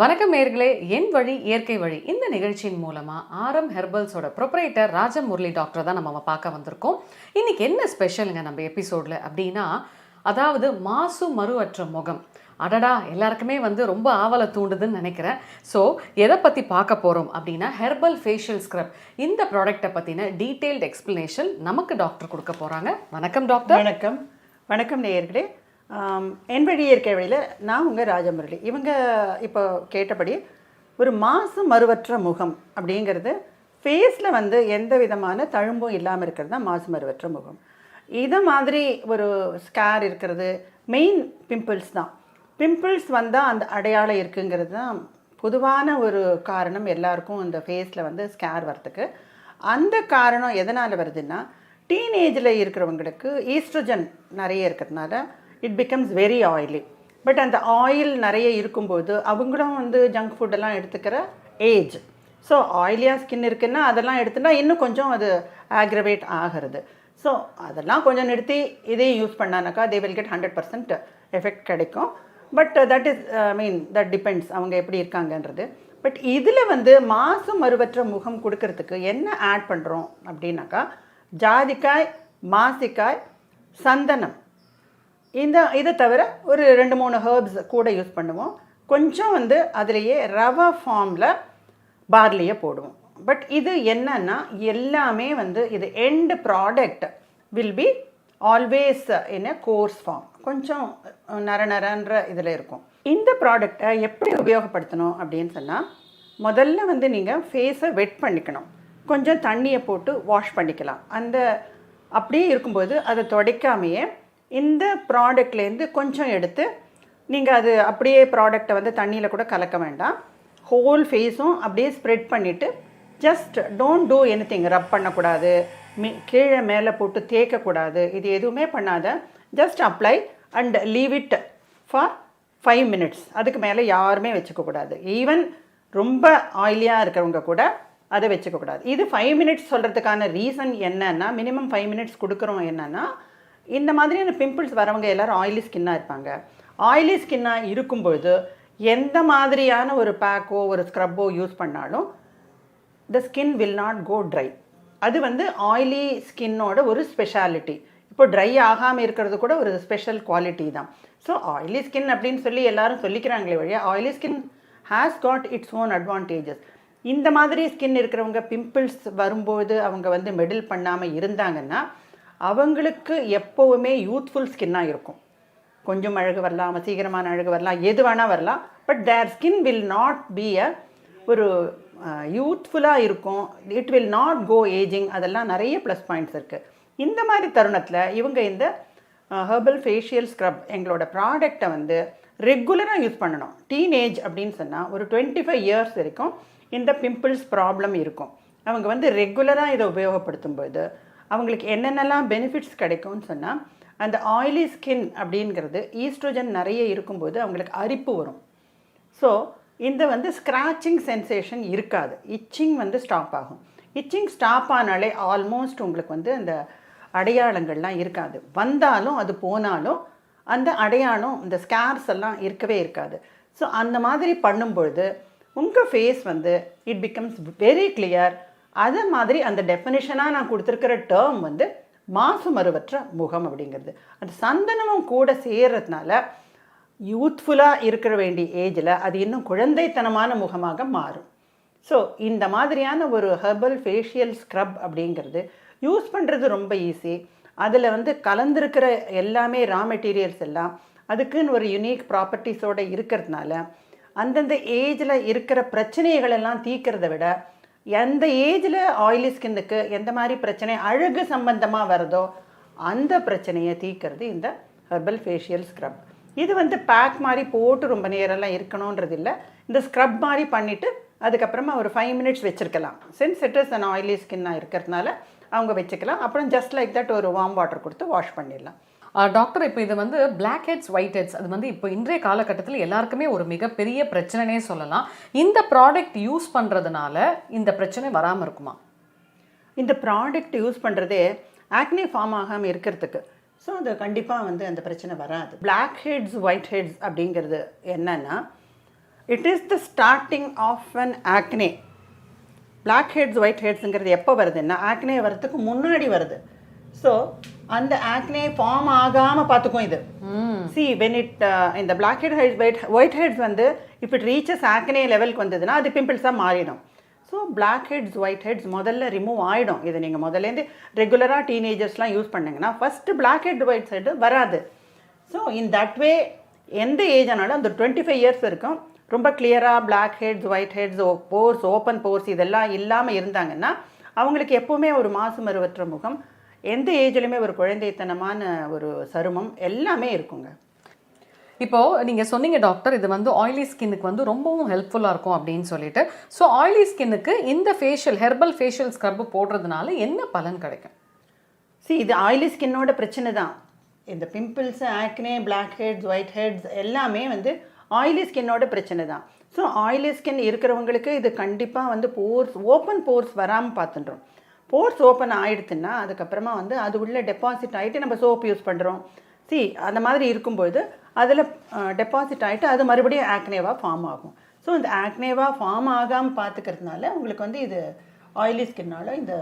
வணக்கம் நேர்களே என் வழி இயற்கை வழி. இந்த நிகழ்ச்சியின் மூலமாக ஆரம் ஹெர்பல்ஸோட ப்ரொப்ரைட்டர் ராஜ முரளி டாக்டர் தான் நம்ம பார்க்க வந்திருக்கோம். இன்னைக்கு என்ன ஸ்பெஷலுங்க நம்ம எபிசோட்ல அப்படின்னா அதாவது மாசு மறுவற்ற முகம். அடடா எல்லாருக்குமே வந்து ரொம்ப ஆவலை தூண்டுதுன்னு நினைக்கிறேன். ஸோ எதை பற்றி பார்க்க போகிறோம் அப்படின்னா ஹெர்பல் ஃபேஷியல் ஸ்க்ரப் இந்த ப்ராடக்டை பற்றின டீட்டெயில்டு எக்ஸ்பிளனேஷன் நமக்கு டாக்டர் கொடுக்க போகிறாங்க வணக்கம் டாக்டர் வணக்கம். வணக்கம் நேயர்களே. என் வழி இயற்கை வழியில் நான் உங்கள் ராஜமுரளி. இவங்க இப்போ கேட்டபடி ஒரு மாசு மறுவற்ற முகம் அப்படிங்கிறது ஃபேஸில் வந்து எந்த விதமான தழும்பும் இல்லாமல் இருக்கிறது தான் மாசு மறுவற்ற முகம். இதை மாதிரி ஒரு ஸ்கேர் இருக்கிறது மெயின் பிம்பிள்ஸ் தான். பிம்பிள்ஸ் வந்தால் அந்த அடையாளம் இருக்குங்கிறது தான் பொதுவான ஒரு காரணம் எல்லாருக்கும் அந்த ஃபேஸில் வந்து ஸ்கேர் வரத்துக்கு அந்த காரணம் எதனால் வருதுன்னா டீனேஜில் இருக்கிறவங்களுக்கு ஈஸ்ட்ரஜன் நிறைய இருக்கிறதுனால it becomes very oily but அந்த ஆயில் நிறைய இருக்கும்போது அவங்களும் வந்து ஜங்க் ஃபுட்டெல்லாம் எடுத்துக்கிற ஏஜ் ஸோ ஆயிலியாக ஸ்கின் இருக்குன்னா அதெல்லாம் எடுத்துனா இன்னும் கொஞ்சம் அது ஆக்ரவேட் ஆகிறது. ஸோ அதெல்லாம் கொஞ்சம் நிறுத்தி இதையும் use பண்ணானாக்கா they will get hundred percent effect கிடைக்கும். But that is I mean that depends அவங்க எப்படி இருக்காங்கன்றது. பட் இதில் வந்து மாசம் மறுவற்ற முகம் கொடுக்கறதுக்கு என்ன ஆட் பண்ணுறோம் அப்படின்னாக்கா ஜாதிக்காய் மாசிக்காய் சந்தனம். இந்த இதை தவிர ஒரு ரெண்டு மூணு ஹேர்ப்ஸ் கூட யூஸ் பண்ணுவோம். கொஞ்சம் வந்து அதுலேயே ரவா ஃபார்மில் பார்லியை போடுவோம். பட் இது என்னன்னா எல்லாமே வந்து இது end product will be always in a coarse form கொஞ்சம் நர நரன்ற இதில் இருக்கும். இந்த ப்ராடக்டை எப்படி உபயோகப்படுத்தணும் அப்படின்னு சொன்னால் முதல்ல வந்து நீங்கள் ஃபேஸை வெட் பண்ணிக்கணும். கொஞ்சம் தண்ணியை போட்டு வாஷ் பண்ணிக்கலாம். அந்த அப்படியே இருக்கும்போது அதை துடைக்காமையே இந்த ப்ராடக்ட்லேருந்து கொஞ்சம் எடுத்து நீங்கள் அது அப்படியே ப்ராடக்டை வந்து தண்ணியில் கூட கலக்க வேண்டாம். ஹோல் ஃபேஸும் அப்படியே ஸ்ப்ரெட் பண்ணிவிட்டு just don't do anything rub பண்ணக்கூடாது. மீ கீழே மேலே போட்டு தேய்க்கக்கூடாது. இது எதுவுமே பண்ணாத. Just apply and leave it for five minutes அதுக்கு மேலே யாருமே வச்சுக்கக்கூடாது. ஈவன் ரொம்ப ஆயிலியாக இருக்கிறவங்க கூட அதை வச்சுக்கக்கூடாது. இது ஃபைவ் மினிட்ஸ் சொல்கிறதுக்கான ரீசன் என்னன்னா மினிமம் ஃபைவ் மினிட்ஸ் கொடுக்குறோம் என்னென்னா இந்த மாதிரியான பிம்பிள்ஸ் வரவங்க எல்லோரும் ஆயிலி ஸ்கின்னாக இருப்பாங்க. ஆயிலி ஸ்கின்னாக இருக்கும்பொழுது எந்த மாதிரியான ஒரு பேக்கோ ஒரு ஸ்க்ரப்போ யூஸ் பண்ணாலும் the skin will not go dry அது வந்து ஆயிலி ஸ்கின்னோட ஒரு ஸ்பெஷாலிட்டி இப்போ ட்ரை ஆகாமல் இருக்கிறது கூட ஒரு ஸ்பெஷல் குவாலிட்டி தான். ஸோ ஆயிலி ஸ்கின் அப்படின்னு சொல்லி எல்லாரும் சொல்லிக்கிறாங்களே வழியா oily skin has got its own advantages இந்த மாதிரி ஸ்கின் இருக்கிறவங்க பிம்பிள்ஸ் வரும்போது அவங்க வந்து மெடில் பண்ணாமல் இருந்தாங்கன்னா அவங்களுக்கு எப்போவுமே யூத்ஃபுல் ஸ்கின்னாக இருக்கும். கொஞ்சம் அழகு வரலாம் சீக்கிரமான அழகு வரலாம் எது வேணால் வரலாம். But their skin will not be a ஒரு யூத்ஃபுல்லாக இருக்கும். It will not go ageing அதெல்லாம் நிறைய ப்ளஸ் பாயிண்ட்ஸ் இருக்குது இந்த மாதிரி தருணத்தில் இவங்க இந்த ஹெர்பல் ஃபேஷியல் ஸ்க்ரப் எங்களோட ப்ராடக்டை வந்து ரெகுலராக யூஸ் பண்ணணும். டீனேஜ் அப்படின்னு சொன்னால் ஒரு டுவெண்ட்டி ஃபைவ் இயர்ஸ் வரைக்கும் இந்த பிம்பிள்ஸ் ப்ராப்ளம் இருக்கும். அவங்க வந்து ரெகுலராக இதை உபயோகப்படுத்தும் போது அவங்களுக்கு என்னென்னலாம் பெனிஃபிட்ஸ் கிடைக்கும்னு சொன்னால் அந்த ஆயிலி ஸ்கின் அப்படிங்கிறது ஈஸ்ட்ரோஜன் நிறைய இருக்கும்போது அவங்களுக்கு அரிப்பு வரும். ஸோ இந்த வந்து ஸ்க்ராச்சிங் சென்சேஷன் இருக்காது. இச்சிங் வந்து ஸ்டாப் ஆகும். இச்சிங் ஸ்டாப் ஆனாலே ஆல்மோஸ்ட் உங்களுக்கு வந்து அந்த அடையாளங்கள்லாம் இருக்காது. வந்தாலும் அது போனாலும் அந்த அடையாளம் இந்த ஸ்கேர்ஸ் எல்லாம் இருக்கவே இருக்காது. ஸோ அந்த மாதிரி பண்ணும்பொழுது உங்கள் ஃபேஸ் வந்து இட் பிகம்ஸ் வெரி கிளியர் அதே மாதிரி அந்த டெஃபினிஷனாக நான் கொடுத்துருக்கிற டேர்ம் வந்து மாசு மறுவற்ற முகம் அப்படிங்கிறது. அந்த சந்தனமும் கூட சேர்றதுனால யூத்ஃபுல்லாக இருக்கிற வேண்டிய ஏஜில் அது இன்னும் குழந்தைத்தனமான முகமாக மாறும். ஸோ இந்த மாதிரியான ஒரு ஹெர்பல் ஃபேஷியல் ஸ்க்ரப் அப்படிங்கிறது யூஸ் பண்ணுறது ரொம்ப ஈஸி அதில் வந்து கலந்துருக்கிற எல்லாமே ரா மெட்டீரியல்ஸ் எல்லாம் அதுக்குன்னு ஒரு யுனிக் ப்ராப்பர்ட்டிஸோடு இருக்கிறதுனால அந்தந்த ஏஜில் இருக்கிற பிரச்சனைகளெல்லாம் தீர்க்கிறத விட எந்த ஏஜில் ஆயிலி ஸ்கின்னுக்கு எந்த மாதிரி பிரச்சனை அழகு சம்பந்தமாக வருதோ அந்த பிரச்சனையை தீர்க்கிறது இந்த ஹெர்பல் ஃபேஷியல் ஸ்க்ரப் இது வந்து பேக் மாதிரி போட்டு ரொம்ப நேரம்லாம் இருக்கணுன்றது இல்லை. இந்த ஸ்க்ரப் மாதிரி பண்ணிவிட்டு அதுக்கப்புறமா ஒரு ஃபைவ் மினிட்ஸ் வச்சுருக்கலாம். Since it is and oily ஸ்கின்னாக இருக்கிறதுனால அவங்க வச்சுக்கலாம். அப்புறம் ஜஸ்ட் லைக் தட் ஒரு வார்ம் வாட்டர் கொடுத்து வாஷ் பண்ணிடலாம். டாக்டர் இப்போ இது வந்து பிளாக் ஹெட்ஸ் ஒயிட் ஹெட்ஸ் அது வந்து இப்போ இன்றைய காலகட்டத்தில் எல்லாருக்குமே ஒரு மிகப்பெரிய பிரச்சனைனே சொல்லலாம். இந்த ப்ராடக்ட் யூஸ் பண்ணுறதுனால இந்த பிரச்சனை வராமல் இருக்குமா? இந்த ப்ராடக்ட் யூஸ் பண்ணுறதே ஆக்னே ஃபார்ம் ஆகாமல் இருக்கிறதுக்கு. ஸோ அது கண்டிப்பாக வந்து அந்த பிரச்சனை வராது. பிளாக் ஹெட்ஸ் ஒயிட் ஹெட்ஸ் அப்படிங்கிறது என்னென்னா it is the starting of an acne black heads white ஹெட்ஸுங்கிறது எப்போ வருதுன்னா ஆக்னே வரதுக்கு முன்னாடி வருது. ஸோ அந்த ஆக்னே ஃபார்ம் ஆகாமல் பார்த்துக்கும் இது. சி வென் இட் இந்த black head head white white heads வந்து இஃப் இட் ரீச்சஸ் ஆக்னே லெவலுக்கு வந்ததுன்னா அது பிம்பிள்ஸாக மாறிடும். So black heads white heads முதல்ல ரிமூவ் ஆகிடும் இதை நீங்கள் முதல்லேருந்து ரெகுலராக டீனேஜர்ஸ்லாம் யூஸ் பண்ணீங்கன்னா first black head white head வராது. ஸோ இன் தட் வே எந்த ஏஜ் ஆனாலும் அந்த டுவெண்ட்டி ஃபைவ் இயர்ஸ் வரைக்கும் ரொம்ப கிளியராக black heads white heads pores open pores இதெல்லாம் இல்லாமல் இருந்தாங்கன்னா அவங்களுக்கு எப்போவுமே ஒரு மாசு மருவற்ற முகம் எந்த ஏஜ்லையுமே ஒரு குழந்தைத்தனமான ஒரு சருமம் எல்லாமே இருக்குங்க. இப்போ நீங்க சொன்னீங்க டாக்டர் இது வந்து ஆயிலி ஸ்கின்னுக்கு வந்து ரொம்பவும் ஹெல்ப்ஃபுல்லா இருக்கும் அப்படின்னு சொல்லிட்டு. ஸோ ஆயிலி ஸ்கின்னுக்கு இந்த ஃபேஷியல் ஹெர்பல் ஃபேஷியல் ஸ்க்ரப் போடுறதுனால என்ன பலன் கிடைக்கும்? See இது ஆயிலி ஸ்கின்னோட பிரச்சனை தான். இந்த pimples acne black heads white heads எல்லாமே வந்து ஆயிலி ஸ்கின்னோட பிரச்சனை தான். ஸோ ஆயிலி ஸ்கின் இருக்கிறவங்களுக்கு இது கண்டிப்பாக வந்து போர்ஸ் ஓப்பன் போர்ஸ் வராமல் பார்த்துன்றோம். போர்ஸ் ஓப்பன் ஆகிடுச்சுன்னா அதுக்கப்புறமா வந்து அது உள்ள டெபாசிட் ஆகிட்டு நம்ம சோப் யூஸ் பண்ணுறோம் சி அந்த மாதிரி இருக்கும்போது அதில் டெபாசிட் ஆகிட்டு அது மறுபடியும் ஆக்னேவாக ஃபார்ம் ஆகும். ஸோ இந்த ஆக்னேவாக ஃபார்ம் ஆகாமல் பார்த்துக்கிறதுனால உங்களுக்கு வந்து இது ஆயிலி ஸ்கின்னால இந்த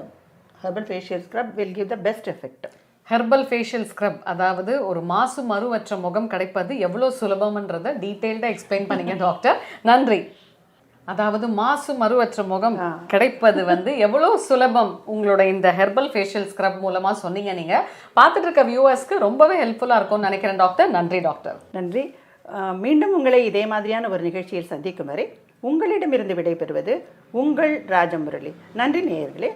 herbal facial scrub will give the best effect herbal facial scrub அதாவது ஒரு மாசு மறுவற்ற முகம் கிடைப்பது எவ்வளோ சுலபம்ன்றதை டீட்டெயில்டாக எக்ஸ்பிளைன் பண்ணீங்க டாக்டர் நன்றி. அதாவது மாசு மறுவற்ற முகம் கிடைப்பது வந்து எவ்வளோ சுலபம் உங்களோட இந்த ஹெர்பல் ஃபேஷியல் ஸ்க்ரப் மூலமா சொன்னீங்க நீங்க. பார்த்துட்டு இருக்க வியூவர்ஸ்க்கு ரொம்பவே ஹெல்ப்ஃபுல்லா இருக்கும்னு நினைக்கிறேன் டாக்டர் நன்றி டாக்டர் நன்றி. மீண்டும் உங்களை இதே மாதிரியான ஒரு நிகழ்ச்சியில் சந்திக்கும் வரை உங்களிடமிருந்து விடைபெறுவது உங்கள் ராஜமுரளி. நன்றி நேயர்களே.